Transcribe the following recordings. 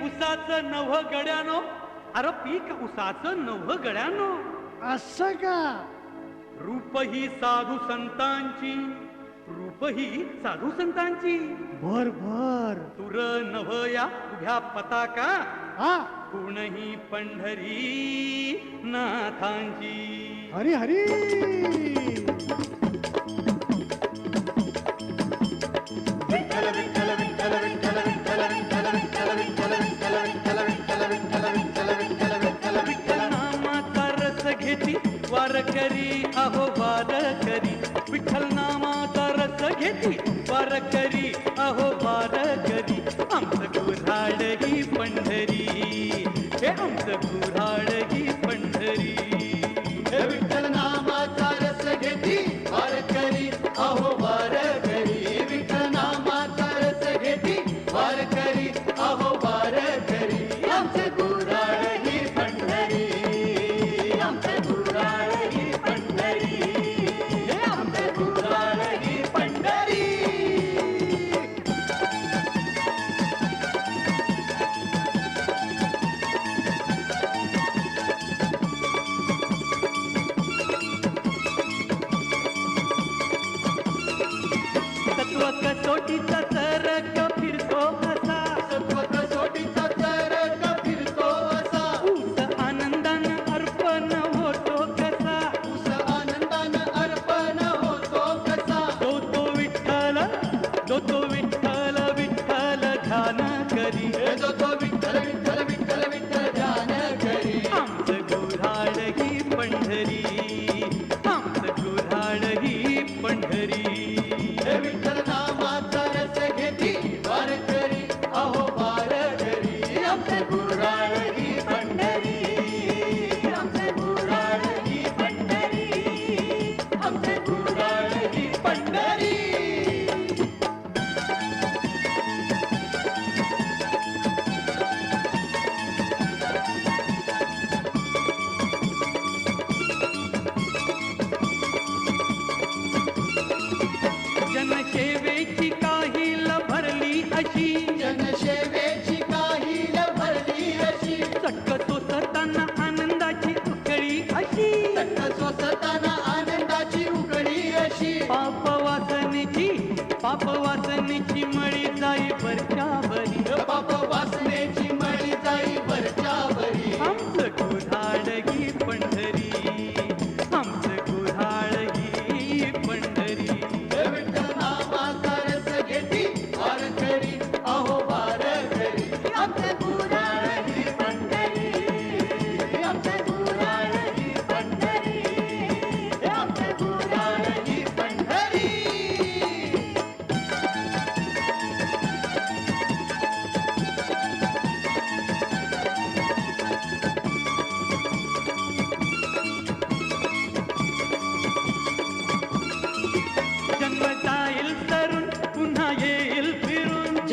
उसाचं नव गड्यानो अरे पीक उसाचं नव गड्यानो असं का? रूप ही साधू संतांची. रूप ही साधू संतांची. भर भर. तुर या उभ्या पताका. हा. कोणही पंढरी नाथांची. हरी हरी. घेती वार करी अहो वार करी. विठ्ठल नामाचा रस घेती वार करी अहो वार करी. yo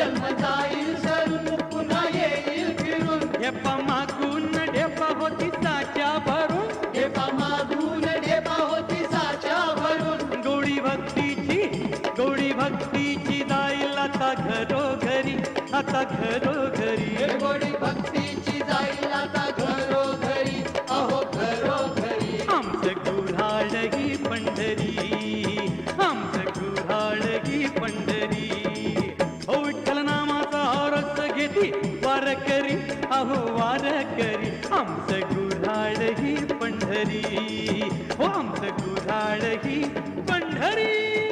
जन्म जाईल सरून पुन्हा ढेपा मागून ढेपा होती साच्या भरून. ढेपा मागून ढेपा होती साच्या भरून. गोडी भक्तीची गोडी भक्तीची जाईल आता घरोघरी. आता वारकरी अहो वारकरी आमचं गुढाळ ही पंढरी हो आमचं गुढाळ ही पंढरी.